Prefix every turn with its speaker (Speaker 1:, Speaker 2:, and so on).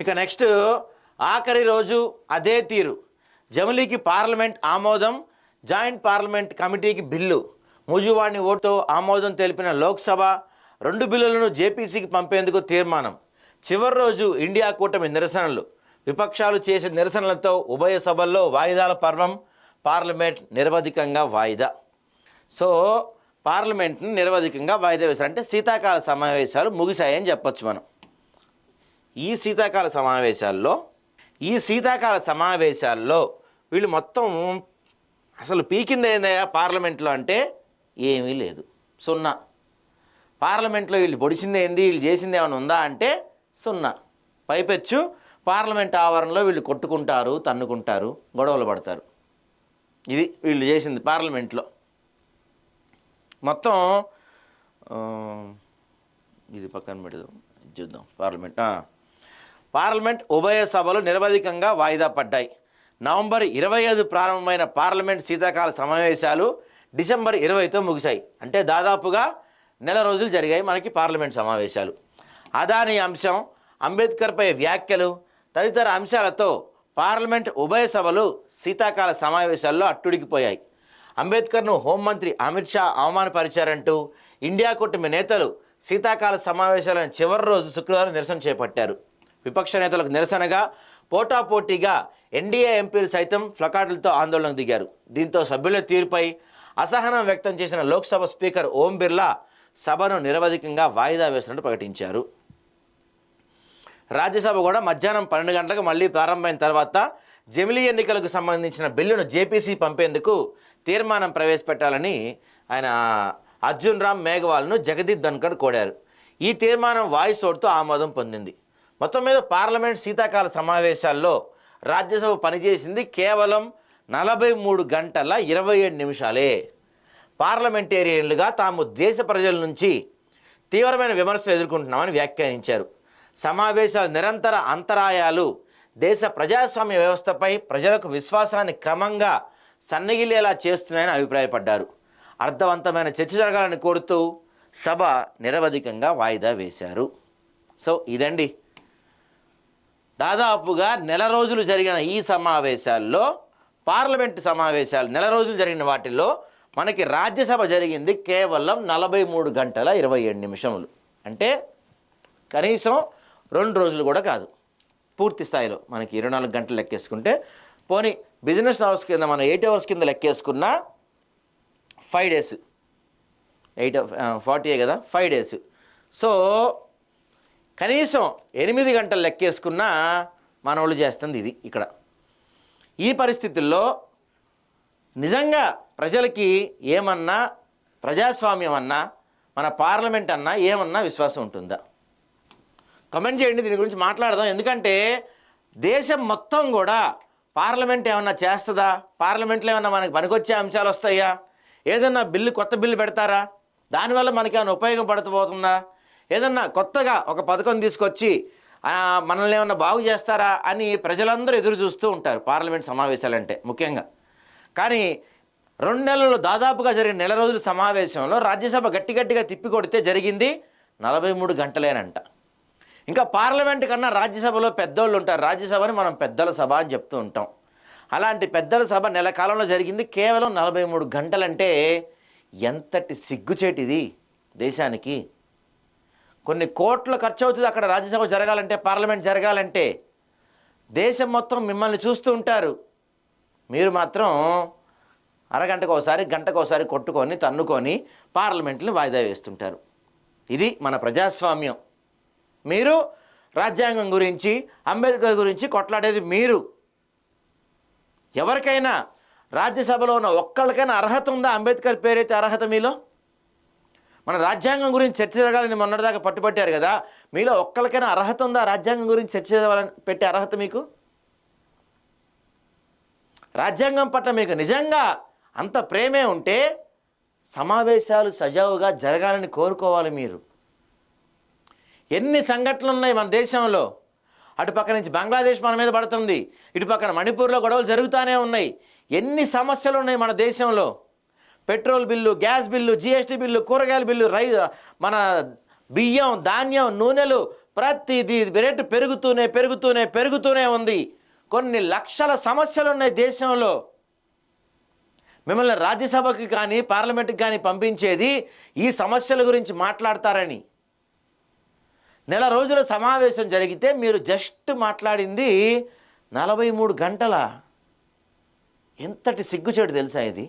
Speaker 1: ఇక నెక్స్ట్ ఆఖరి రోజు అదే తీరు. జమిలీకి పార్లమెంట్ ఆమోదం జాయింట్ పార్లమెంట్ కమిటీకి బిల్లు. మూజువాణి ఓటుతో ఆమోదం తెలిపిన లోక్సభ రెండు బిల్లులను జేపీసీకి పంపేందుకు తీర్మానం. చివరి రోజు ఇండియా కూటమి నిరసనలు. విపక్షాలు చేసే నిరసనలతో ఉభయ సభల్లో వాయిదాల పర్వం పార్లమెంట్ నిరవధికంగా వాయిదా. సో పార్లమెంట్ని నిరవధికంగా వాయిదా వేశారు. అంటే శీతాకాల సమావేశాలు ముగిశాయని చెప్పొచ్చు మనం. ఈ శీతాకాల సమావేశాల్లో ఈ శీతాకాల సమావేశాల్లో వీళ్ళు మొత్తం అసలు పీకింది ఏందయ్యా పార్లమెంట్లో అంటే ఏమీ లేదు. సున్నా. పార్లమెంట్లో వీళ్ళు పొడిచింది ఏంది వీళ్ళు చేసింది ఏమైనా ఉందా అంటే సున్నా. పైపెచ్చు పార్లమెంట్ ఆవరణలో వీళ్ళు కొట్టుకుంటారు తన్నుకుంటారు గొడవలు పడతారు. ఇది వీళ్ళు చేసింది పార్లమెంట్లో. మొత్తం ఇది పక్కన పెడదాం చూద్దాం. పార్లమెంట్ పార్లమెంట్ ఉభయ సభలు నిరవధికంగా వాయిదా పడ్డాయి. నవంబర్ ఇరవై ఐదు ప్రారంభమైన పార్లమెంట్ శీతాకాల సమావేశాలు డిసెంబర్ ఇరవైతో ముగిశాయి. అంటే దాదాపుగా నెల రోజులు జరిగాయి మనకి పార్లమెంట్ సమావేశాలు. అదాని అంశం అంబేద్కర్పై వ్యాఖ్యలు తదితర అంశాలతో పార్లమెంట్ ఉభయ సభలు శీతాకాల సమావేశాల్లో అట్టుడికిపోయాయి. అంబేద్కర్ను హోంమంత్రి అమిత్ షా అవమానపరిచారంటూ ఇండియా కూటమి నేతలు శీతాకాల సమావేశాలను చివరి రోజు శుక్రవారం నిరసన చేపట్టారు. విపక్ష నేతలకు నిరసనగా పోటాపోటీగా ఎన్డీఏ ఎంపీలు సైతం ఫ్లకార్డులతో ఆందోళనకు దిగారు. దీంతో సభ్యుల తీరుపై అసహనం వ్యక్తం చేసిన లోక్సభ స్పీకర్ ఓం బిర్లా సభను నిరవధికంగా వాయిదా వేసినట్టు ప్రకటించారు. రాజ్యసభ కూడా మధ్యాహ్నం పన్నెండు గంటలకు మళ్ళీ ప్రారంభమైన తర్వాత జమిలీ ఎన్నికలకు సంబంధించిన బిల్లును జేపీసీ పంపేందుకు తీర్మానం ప్రవేశపెట్టాలని ఆయన అర్జున్ రామ్ మేఘవాల్ను జగదీప్ ధన్కర్ కోడారు ఈ తీర్మానం వాయిస్ ఓటుతో ఆమోదం పొందింది. మొత్తం మీద పార్లమెంట్ శీతాకాల సమావేశాల్లో రాజ్యసభ పనిచేసింది కేవలం నలభై మూడు గంటల ఇరవై ఏడు నిమిషాలే. పార్లమెంటేరియన్లుగా తాము దేశ ప్రజల నుంచి తీవ్రమైన విమర్శలు ఎదుర్కొంటున్నామని వ్యాఖ్యానించారు. సమావేశాల నిరంతర అంతరాయాలు దేశ ప్రజాస్వామ్య వ్యవస్థపై ప్రజలకు విశ్వాసాన్ని క్రమంగా సన్నగిలేలా చేస్తున్నాయని అభిప్రాయపడ్డారు. అర్థవంతమైన చర్చ జరగాలని కోరుతూ సభ నిరవధికంగా వాయిదా వేశారు. సో ఇదండి దాదాపుగా నెల రోజులు జరిగిన ఈ సమావేశాల్లో పార్లమెంట్ సమావేశాలు నెల రోజులు జరిగిన వాటిల్లో మనకి రాజ్యసభ జరిగింది కేవలం నలభై మూడు గంటల ఇరవై ఏడు నిమిషములు. అంటే కనీసం రెండు రోజులు కూడా కాదు. పూర్తి స్థాయిలో మనకి ఇరవై నాలుగు గంటలు లెక్కేసుకుంటే పోనీ బిజినెస్ అవర్స్ కింద మనం ఎయిట్ అవర్స్ కింద లెక్కేసుకున్నా ఫైవ్ డేస్. ఎయిట్ ఫార్టీ కదా? Five days. సో కనీసం ఎనిమిది గంటలు లెక్కేసుకున్నా మనవాళ్ళు చేస్తుంది ఇది ఇక్కడ. ఈ పరిస్థితుల్లో నిజంగా ప్రజలకి ఏమన్నా ప్రజాస్వామ్యం అన్నా మన పార్లమెంట్ అన్నా ఏమన్నా విశ్వాసం ఉంటుందా? కమెంట్ చేయండి దీని గురించి మాట్లాడదాం. ఎందుకంటే దేశం మొత్తం కూడా పార్లమెంట్ ఏమన్నా చేస్తుందా? పార్లమెంట్లో ఏమన్నా మనకి పనికొచ్చే అంశాలు వస్తాయా? ఏదన్నా బిల్లు కొత్త బిల్లు పెడతారా? దానివల్ల మనకి ఏమైనా ఉపయోగపడకపోతుందా ఏదన్నా కొత్తగా ఒక పథకం తీసుకొచ్చి మనల్ని ఏమన్నా బాగు చేస్తారా అని ప్రజలందరూ ఎదురు చూస్తూ ఉంటారు పార్లమెంట్ సమావేశాలంటే ముఖ్యంగా. కానీ రెండు నెలలు దాదాపుగా జరిగిన నెల రోజుల సమావేశంలో రాజ్యసభ గట్టి గట్టిగా తిప్పి కొడితే జరిగింది నలభై మూడు గంటలేనంట. ఇంకా పార్లమెంట్ కన్నా రాజ్యసభలో పెద్దోళ్ళు ఉంటారు. రాజ్యసభని మనం పెద్దల సభ అని చెప్తూ ఉంటాం. అలాంటి పెద్దల సభ నెల కాలంలో జరిగింది. కేవలం నలభై మూడు గంటలంటే ఎంతటి సిగ్గుచేటిది దేశానికి? కొన్ని కోట్లు ఖర్చు అవుతుంది అక్కడ రాజ్యసభ జరగాలంటే పార్లమెంట్ జరగాలంటే. దేశం మొత్తం మిమ్మల్ని చూస్తూ ఉంటారు. మీరు మాత్రం అరగంటకు ఒకసారి గంటకు ఒకసారి కొట్టుకొని తన్నుకొని పార్లమెంట్ని వాయిదా వేస్తుంటారు. ఇది మన ప్రజాస్వామ్యం. మీరు రాజ్యాంగం గురించి అంబేద్కర్ గురించి కొట్లాడేది మీరు. ఎవరికైనా రాజ్యసభలో ఉన్న ఒక్కళ్ళకైనా అర్హత ఉందా? అంబేద్కర్ పేరైతే అర్హత మీలో? మన రాజ్యాంగం గురించి చర్చ జరగాలని మొన్నటిదాకా పట్టుబట్టారు కదా. మీలో ఒక్కరికైనా అర్హత ఉందా? రాజ్యాంగం గురించి చర్చ జరగాలని పెట్టే అర్హత మీకు? రాజ్యాంగం పట్ల మీకు నిజంగా అంత ప్రేమే ఉంటే సమావేశాలు సజావుగా జరగాలని కోరుకోవాలి మీరు. ఎన్ని సంఘటనలు ఉన్నాయి మన దేశంలో? అటు పక్క నుంచి బంగ్లాదేశ్ మన మీద పడుతుంది. ఇటు పక్కన మణిపూర్లో గొడవలు జరుగుతూనే ఉన్నాయి. ఎన్ని సమస్యలు ఉన్నాయి మన దేశంలో? Petrol bill gas bill GST bill కూరగాయల బిల్లు రై మన బియ్యం ధాన్యం నూనెలు ప్రతిదీ రేటు పెరుగుతూనే పెరుగుతూనే పెరుగుతూనే ఉంది. కొన్ని లక్షల సమస్యలు ఉన్నాయి దేశంలో. మిమ్మల్ని రాజ్యసభకి కానీ పార్లమెంట్కి కానీ పంపించేది ఈ సమస్యల గురించి మాట్లాడతారని. నెల రోజుల సమావేశం జరిగితే మీరు జస్ట్ మాట్లాడింది నలభై మూడు గంటల. ఎంతటి సిగ్గుచేటు తెలుసా ఇది?